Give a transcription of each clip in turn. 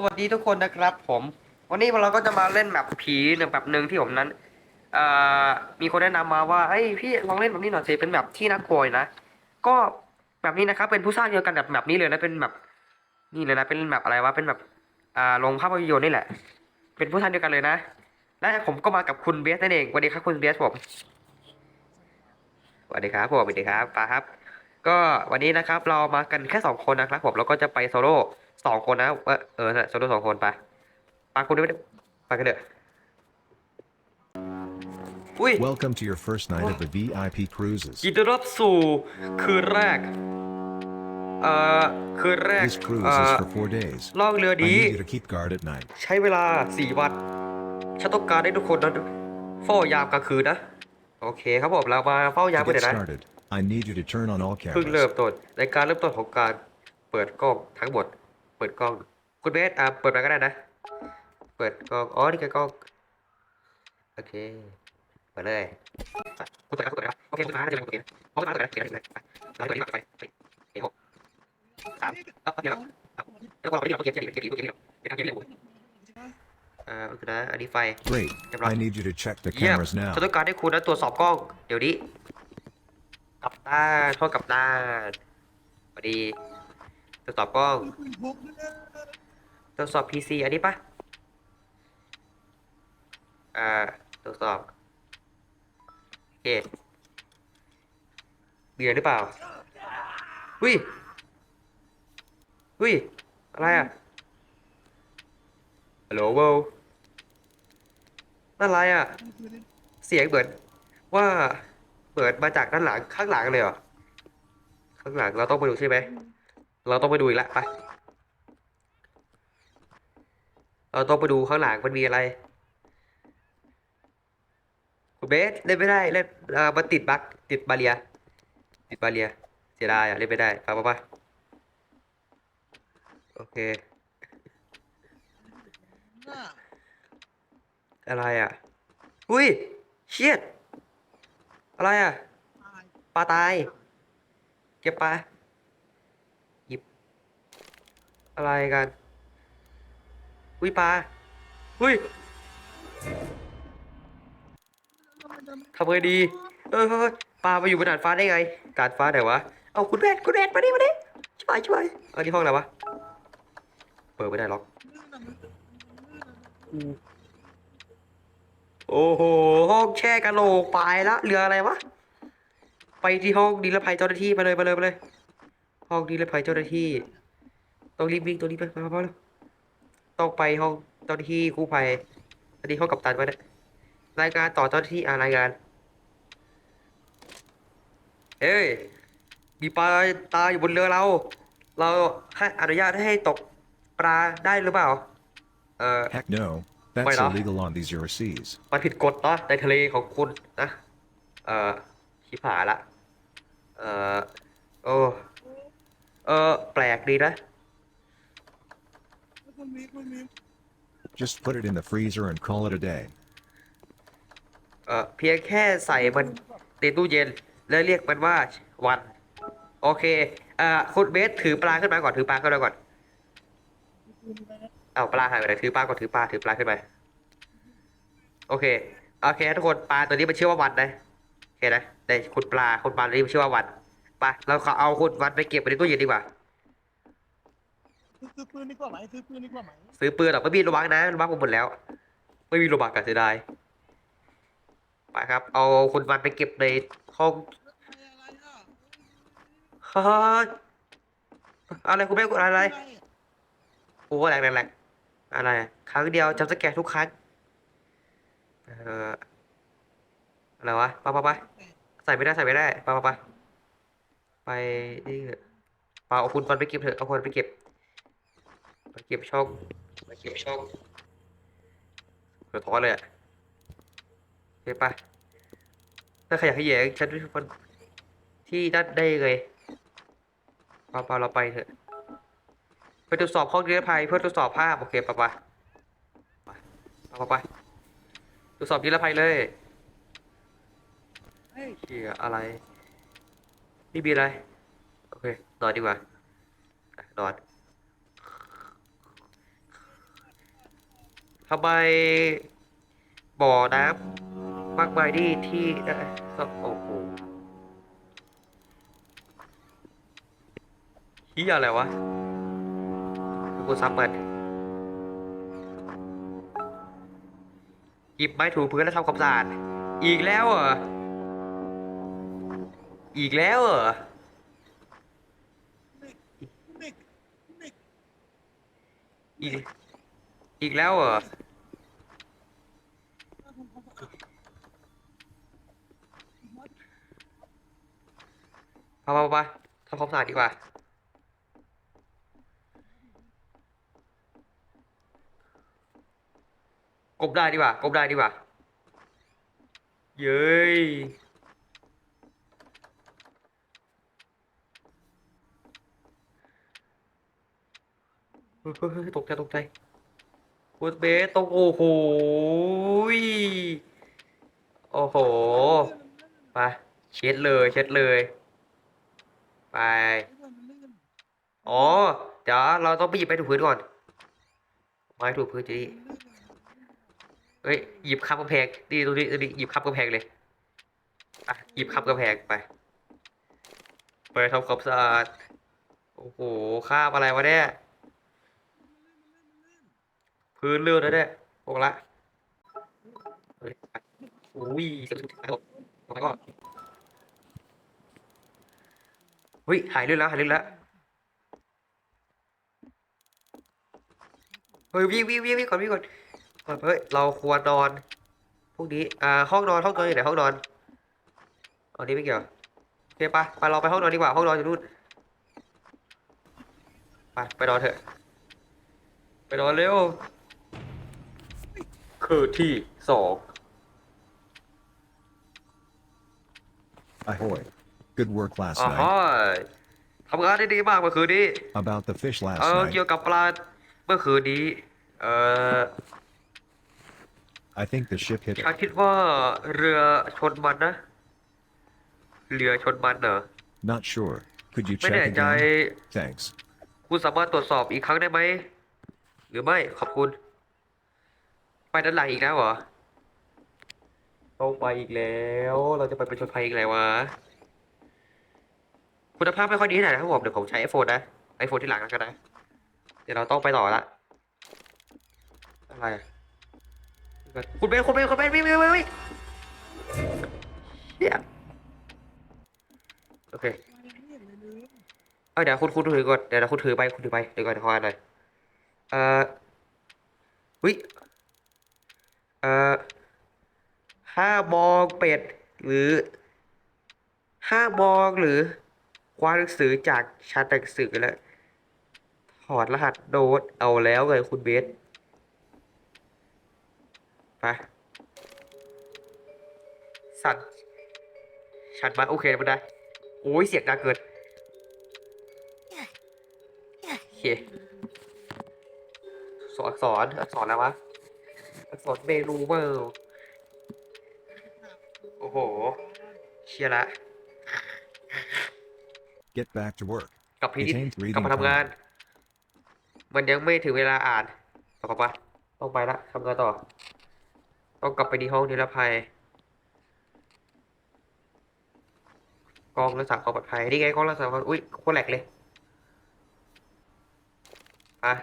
สวัสดีทุกคนนะครับ ผม วันนี้เราก็จะมาเล่นแบบผีหนึ่งแบบหนึ่งที่ผมนั้นเอ่อมีคนแนะนำมาว่าเฮ้ยพี่ลองเล่นแบบนี้หน่อยสิเป็นแบบที่น่ากลัวนะ ก็แบบนี้นะครับ เป็นผู้สร้างเดียวกันแบบแบบนี้เลยนะเป็นแบบนี่เลยนะเป็นแบบอะไรวะเป็นแบบอ่าลงภาพยนตร์นี่แหละ เป็นผู้สร้างเดียวกันเลยนะ และผมก็มากับคุณเบสนั่นเองสวัสดีครับคุณเบสผมสวัสดีครับผมสวัสดีครับปาครับ ก็วันนี้นะครับเรามากันแค่สองคนนะครับ ผมเราก็จะไปโซโล่ สองคนนะเออเออโซโล่สองคนไปปาคุณด้วยไปกันเถอะอุ้ย Welcome to your first night of the VIP cruises. ยินดีต้อนรับสู่คืนแรก เอ่อ คืนแรก This cruise เอ่อ is for four days. ล่องเรือ I ดี need you to keep guard at night. ใช้เวลาสี่วันฉันต้องการให้ทุกคนนั้นเฝ้ายามกลางคืนนะ โอเคครับผมเรามาเฝ้ายาม To กัน get เดี๋ยวนะ started, I need you to turn on all เพิ่งเริ่ม cameras. ต้นในการเริ่มต้นของการเปิดกล้องทั้งหมด เปิดกล้องคุณเบสอะเปิดมาก็ได้นะ เปิดกล้อง อ๋อ นี่คือกล้อง โอเค เปิดเลยอะคุณเปิดครับคุณเปิดครับโอเคคุณฟ้าน่าจะเป็นโอเคเพราะคุณฟ้าเปิดนะเขียนอะไรไปไปไปไปไปไปเฮ้ยหกสามเอ้าเดี๋ยวเอาแล้วก็เราไม่ได้เราเขียนเขียนเขียนเขียนเขียนเขียนเขียนเขียนเขียนอ่าโอเคนะอันนี้ไฟ Great. Camera. I need you to check the เยี่ยม cameras now. ฉันต้องการให้คุณนะตรวจสอบกล้อง เดี๋ยวนี้กับตาโทษกับตาพอดี ตรวจสอบกล้องตรวจสอบ PC อันนี้ปะอ่าตรวจสอบ โอเคเบียร์หรือเปล่าอุ้ยอุ้ย อะไรอะ ฮัลโหลเวลนั่นอะไรอะ เสียงเหมือนว่าเปิดมาจากด้านหลังข้างหลังเลยเหรอ ข้างหลังเราต้องไปดูใช่ไหม เราต้องไปดูอีกแล้วไปเราต้องไปดูข้างหลังมันมีอะไรคุณเบสเล่นไม่ได้เล่นเออมันติดบั๊กติดบาเรีย ติดบาเรียเสียดายอะเล่นไม่ได้ไปไปไปโอเคอะไรอะ อุ้ยเชียดอะไรอะ ปลาตาย เก็บปลาหยิบ อะไรกัน อุ้ยปลา อุ้ยทำไงดี เออเฮ้ยปลามาอยู่บนดาดฟ้าได้ไง ดาดฟ้าไหนวะ เอาคุณแม่คุณแม่มาดิมาดิช่วยช่วยเอาที่ห้องอะไรวะ เปิดไม่ได้หรอกอืมโอ้โห ห้องแช่กะโหลกไปละเรืออะไรวะ ไปที่ห้องนิรภัยเจ้าหน้าที่ไปเลยไปเลยไปเลย ห้องนิรภัยเจ้าหน้าที่ ต้องรีบวิ่งตัวนี้ไปไปไปไปเลยต้องไปห้องเจ้าหน้าที่กู้ภัยอันนี้ห้องกัปตันไว้เนี่ยรายการต่อเจ้าหน้าที่อ่ารายงานเอ้ยมีปลาตายอยู่บนเรือเรา เราให้อนุญาตให้ตกปลาได้หรือเปล่า เอ่อ Heck no. That's Wait, uh, illegal on these your seas. มันผิดกฎเนาะในทะเลของคุณนะ เอ่อชิบหายละ เอ่อโอ้เออแปลกดีนะ Just put it in the freezer and call it a day. เอ่อเพียงแค่ใส่มันในตู้เย็น แล้วเรียกมันว่าวัน โอเคเอ่อคุณเบสถือปลาขึ้นมาก่อนถือปลาขึ้นมาก่อนเอาปลาหายไปไหนถือปลาก่อนถือปลาถือปลาขึ้นมาโอเคโอเคทุกคนปลาตัวนี้มันชื่อว่าวันนะโอเคนะแต่คุณปลาคุณปลาตัวนี้มันชื่อว่าวันไปเราขอเอาคุณวันไปเก็บไว้ในตู้เย็นดีกว่า ซื้อปืนดีกว่าไหมซื้อปืนดีกว่าไหมซื้อปืนหรอกไม่มีโลบักนะโลบักผมหมดแล้ว ไม่มีโลบักกันเสียดายไปครับ เอาคุณวันไปเก็บในห้องอะไรอะฮ่าอะไรคุณแม่คุณอะไรโอ้แหลกแหลกแหลกอะไร ครั้งเดียวจำสแกนทุกครั้งเอออะไรวะไปไปไปใส่ไม่ได้ใส่ไม่ได้ไปไปไปไปนี่เถอะเอาคุณวันไปเก็บเถอะเอาคุณไปเก็บ ไปเก็บช่องไปเก็บช่องเดือดท้อนเลยอะโอเคไปถ้าใครอยากให้แยงฉันเป็นคนที่นั่นได้เลยปาปาเราไปเถอะไปตรวจสอบห้องนิรภัยเพื่อตรวจสอบภาพโอเคปะปะไปปะปะไปตรวจสอบนิรภัยเลยเฮ้ยเชี่ยอะไรนี่มีอะไร โอเคนอนดีกว่านอน ทำไมบ่อน้ำมากมายนี่ที่เอ่อโอ้โหเฮียอะไรวะกูซับมันหยิบไม้ถูพื้นแล้วทำความสะอาดอีกแล้วเหรอ อีกแล้วเหรอเอีก อีกแล้วเหรอน่าทำความสะอาดพาไปไปทำความสะอาดดีกว่า กบได้ดีกว่า กบได้ดีกว่า เย้ยเฮ้ยเฮ้ยตกใจตกใจ คุณเบสตกโอ้โหโอ้โหไปเช็ดเลยเช็ดเลย ไป อ๋อ เดี๋ยวเราต้องไปหยิบไม้ถูพื้นก่อนไม้ถูพื้นจะดีเฮ้ยหยิบคับกำแพงดีตรงนี้ตรงนี้หยิบคับกำแพงเลยอะหยิบคับกำแพงไปไปทำความสะอาดโอ้โหคาบอะไรวะเนี่ย พื้นเลื่อนแล้วเนี่ยบอกละอุ้ยสุดท้ายแล้วบอกไปก่อนเฮ้ยหายเลื่อนแล้วหายเลื่อนแล้วเฮ้ยวิ่งวิ่งวิ่งวิ่งก่อนวิ่งก่อนเฮ้ยเราควรนอนพวกนี้อ่าห้องนอนห้องนอนอยู่ไหนห้องนอนอันนี้ไม่เกี่ยวโอเคไปไปเราไปห้องนอนดีกว่าห้องนอนอยู่นู่นไปไปนอนเถอะไปนอนเร็ว คือที่สอง Ahoy. Good work last อ๋อ night. ทำงานได้ดีมากเมื่อคืนนี้ About the fish เอ last อ night. เกี่ยวกับปลาเมื่อคืนนี้ เออ I think the ship hit ฉันคิดว่าเรือชนมันนะ เรือชนมันเหรอ Not sure. Could you ไม่ check แน่ใจ again? Thanks. คุณสามารถตรวจสอบอีกครั้งได้ไหม หรือไม่ ขอบคุณ ไปด้านหลังอีกแล้วเหรอต้องไปอีกแล้ว เราจะไปเป็นชนภัยอีกแล้ววะ คุณภาพไม่ค่อยดีเท่าไหร่นะครับผมเดี๋ยวผมใช้ไอโฟนนะไอโฟนที่หลังแล้วกันนะ เดี๋ยวเราต้องไปต่อละ อะไรอะคุณเบนคุณเบนคุณเบนวิ่งวิ่งวิ่งวิ่งเฮียโอเคไม่เห็นเลยลืมเอาเดี๋ยวคุณคุณถือก่อน เดี๋ยวนะคุณถือไปคุณถือไป เดี๋ยวก่อนเดี๋ยวขออ่านหน่อย เอ่อวิเอ่อห้ามมองเป็ดหรือห้ามมองหรือคว้าหนังสือจากชั้นหนังสือแล้วถอดรหัสโน้ตเอาแล้วเลยคุณเบสไปสั่นชัดมาโอเคมันได้โอ้ยเสียงดังเกินโอเคสอนอักษรอักษรแล้ววะ กษรเมนูเบอร์โอ้โห เชียร์ละ Get back to work. กลับพินิจ It ain't reading กลับมาทำงาน time. มันยังไม่ถึงเวลาอ่านต่อไปะต้องไปละทำงานต่อ ต้องกลับไปที่ห้องนิรภัย กองรักษาความปลอดภัย นี่ไงกองรักษาความอุ้ยโคตรแหลกเลยอะ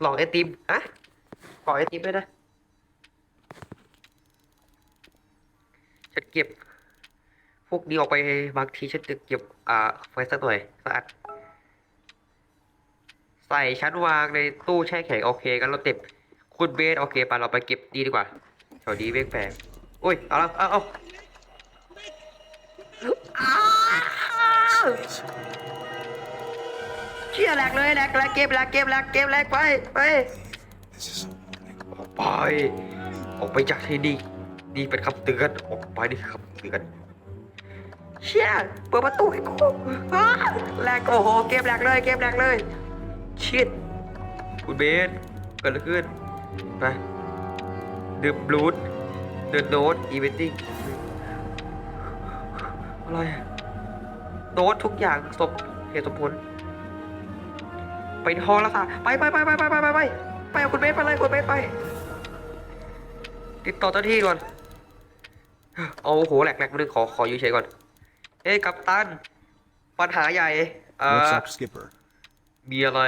หลอกไอติมอะ ขอไอติมด้วยนะฉันเก็บ พวกนี้ออกไปบางทีฉันจะเก็บ อ่าไว้สักหน่อยสักอันใส่ชั้นวางในตู้แช่แข็งโอเคกันเราเก็บคุณเบสโอเคไปเราไปเก็บดีดีกว่าแถวนี้เวกแฝงอุ้ยเอาละเอาเอาเชี่ยแหลกเลยแหลกแหลกเก็บแหลกเก็บแหลกเก็บแหลกไปไป ออกไปออกไปจากที่นี่นี่เป็นคำเตือนออกไปนี่คือคำเตือนเชี่ยเปิดประตูให้กูอ้าแหลกโอ้โหเก็บแหลกเลยเก็บแหลกเลยชิดคุณเบสเกิดอะไรขึ้นไปดื่มบลูดเดินโน้ตอีเวนติ้งอะไรโน้ตทุกอย่างสมเหตุสมผลไปห้องแล้วค่ะไปไปไปไปไปไปไปไปไปไปเอาคุณเบสไปเลยคุณเบสไป ติดต่อเจ้าที่ก่อน เอาโอ้โหแหลกแหลกมาดึงขอขออยู่เฉยก่อน เอ้ยกัปตัน ปัญหาใหญ่เอ่ What's อ up, Skipper? มีอะไร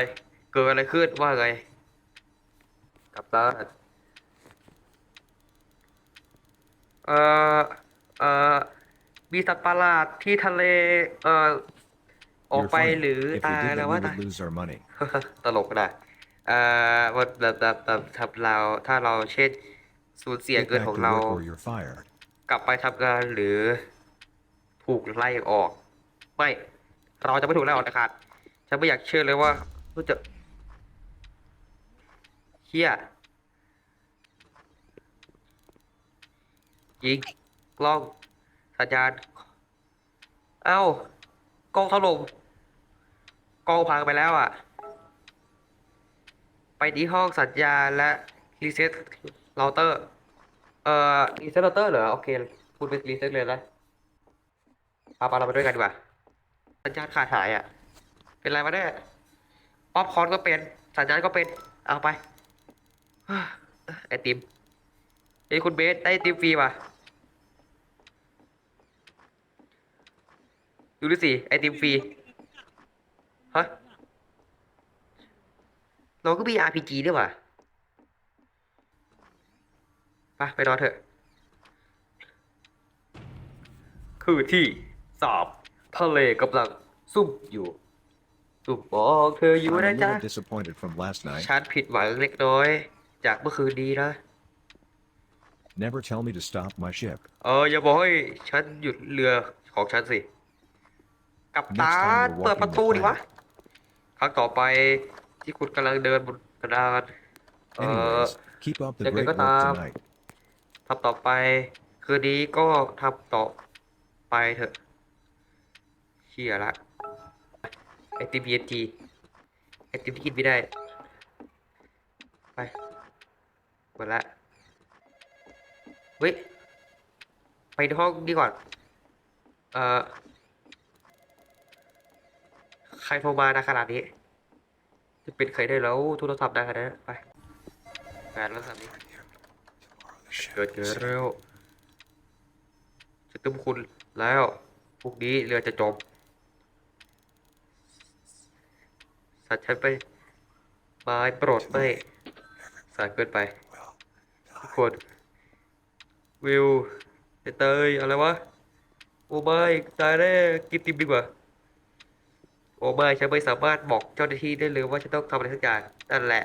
เกิดอะไรขึ้นว่าไง กัปตัน เอ่อ เอ่อ มีสัตว์ประหลาดที่ทะเล เอ่อ ออก You're ไป funny. หรือ If ตาย we did แล้ว that, ว่า we ตาย would lose our money. ตลกก็ได้เอ่อว่าแบบแบบแบบถ้าเราถ้าเราเช่น สูญเสีย Get เงิน back ของ to เรา work or you're fired. กลับไปทำงานหรือ ถูกไล่ออก ไม่ เราจะไม่ถูกไล่ออกนะครับฉันไม่อยากเชื่อเลยว่ารู้จะเฮียยิงกล้องสัญญาณเอ้ากล้องถล่มกล้องพังไปแล้วอะ ไปที่ห้องสัญญาณและรีเซ็ต เราเตอร์ เอ่อรีเซ็ตเราเตอร์เหรอ โอเค พูดเป็นรีเซ็ตเลยนะปาปาเราไปด้วยกันดีกว่า สัญญาณขาดหายอะ เป็นไรมาเนี่ยป๊อปคอนก็เป็น สัญญาณก็เป็น เอาไป ไอติมเอ้ยคุณเบสได้ไอติมฟรีป่ะดูดิสิไอติมฟรีฮะเราก็มี RPG ด้วยว่ะ ปไปนอนเถอะ คือที่สามทะเลกำลังซุ่มอยู่ ซุ่มมองเธออยู่ I'm a นะจ๊ะ little disappointed from last night. ฉันผิดหวังเล็กน้อย จากเมื่อคืนนี้นะ Never tell me to stop my ship. เอออย่าบอกให้ฉันหยุดเรือของฉันสิ กับตา Next time you're เปิดประ walking ตู the ดิวะ planet. ครั้งต่อไปที่คุณกำลังเดินบนกระดานเออ Anyways, keep up the Chắc great có work tao. tonight. ทำต่อไป คืนนี้ก็ทำต่อไปเถอะ เชี่ยละไอติม BNT ไอติมที่กินไม่ได้ ไปหมดละเว้ย ไปห้องนี้ก่อน เอ่อ ใครโทรมานะขนาดนี้ จะเป็นใครได้แล้วโทรศัพท์ได้ขนาดนั้นไปแฟนแล้วสับนี้ เกิดเกิดเร็วจะตุ้มคุณแล้วพรุ่งนี้เรือจะจมสัตว์ฉันไปไม้โปรดไม่สายเกินไปทุกคนวิวเตยอะไรวะ โอ้ไม่ตายแน่กินติมดีกว่า โอ้ไม่ฉันไม่สามารถบอกเจ้าหน้าที่ได้เลยว่าฉันต้องทำอะไรสักอย่างนั่นแหละ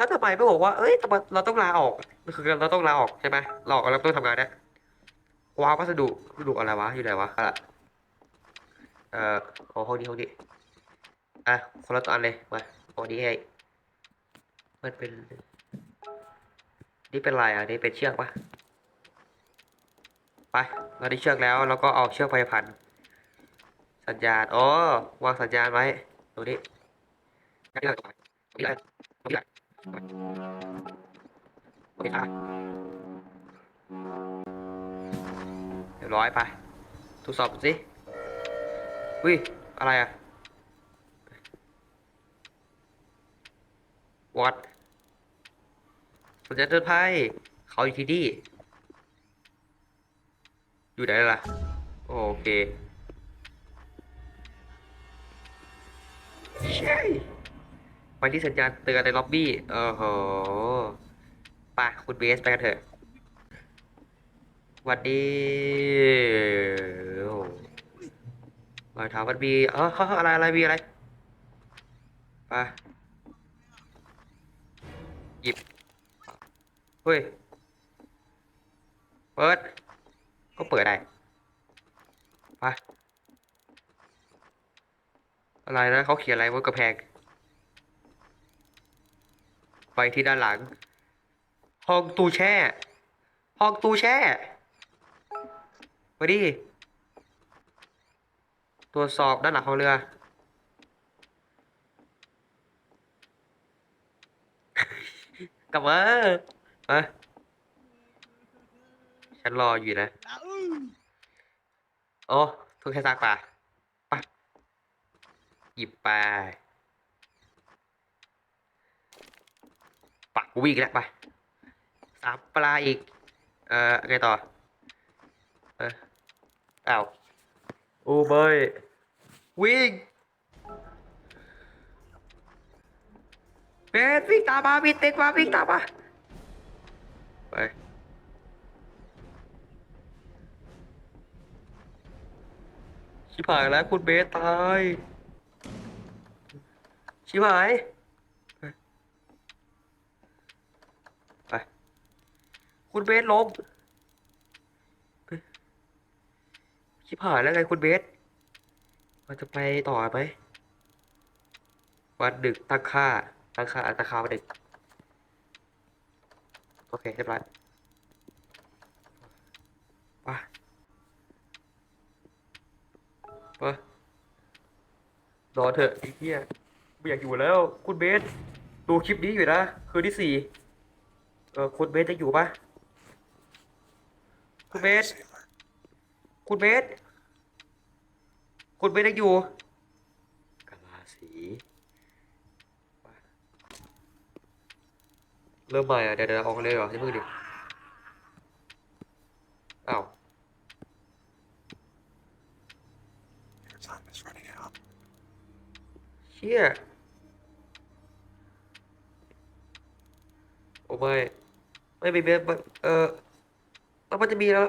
แล้วทำไมไม่บอกว่าเอ้ยทำไมเราต้องลาออกคือเราต้องลาออกใช่ไหมลาออกแล้วต้องทำงานเนี่ยว้าวพัสดุพัสดุอะไรวะอยู่ไหนวะอะเอ่อขอห้องนี้ห้องนี้อะคนละตอนเลยมาห้องนี้ให้มันเป็น นี่เป็นลายอะนี่เป็นเชือกปะไปเราได้เชือกแล้วแล้วก็เอาเชือกไปพันสัญญาณอ๋อวางสัญญาณไว้ตรงนี้ โอเคครับเรียบร้อยไปทดสอบดูสิวิอะไรอะวัดสัญญาณเตือนภัยเขาอยู่ที่นี่ อยู่ไหนล่ะ โอเคใช่ ไปที่สัญญาณเตือนในล็อบบี้เออโหไปคุณเบสไปกันเถอะวัดดีโอ้โหรอยเท้ามันมีเออเขาอะไรอะไรมีอะไรไปหยิบเฮ้ยเปิด ก็เปิดได้ไปอะไรนะเขาเขียนอะไรบนกระแพง ไปที่ด้านหลัง ห้องตู้แช่ ห้องตู้แช่มาดิตรวจสอบด้านหลังของเรือ กลับมามาฉันรออยู่นะ โอ้ทุกแค่ซักป่ะไปหยิบไป กูวิ่งแล้วไปสามปลาอีก เอ่อไงต่อ เอออ้าวโอ้เบยวิ่งเบสวิ่งตามมาวิ่งเต็กมาวิ่งตามมาไปชิบหายแล้วคุณเบสตาย ชิบหาย ไป คุณเบสล้มชิบหายแล้วไงคุณเบสเราจะไปต่อไหมวันดึกตั้งค่าตั้งค่าตั้งค่าวันดึกโอเคเรียบร้อยไปไปนอเถอะไอ้เหี้ยไม่อยากอยู่แล้ว คุณเบส ดูคลิปนี้อยู่นะ คืนที่สี่เออคุณเบสจะอยู่ปะ คุณเบส คุณเบส คุณเบสยังอยู่ กะลาสีเริ่มใหม่อะเดี๋ยวเดี๋ยวออกเลยเหรอจะพึ่งดิอ้าวเชี่ยโอ้ไม่ไม่มีเบสเออ แล้วมันจะมีแล้ว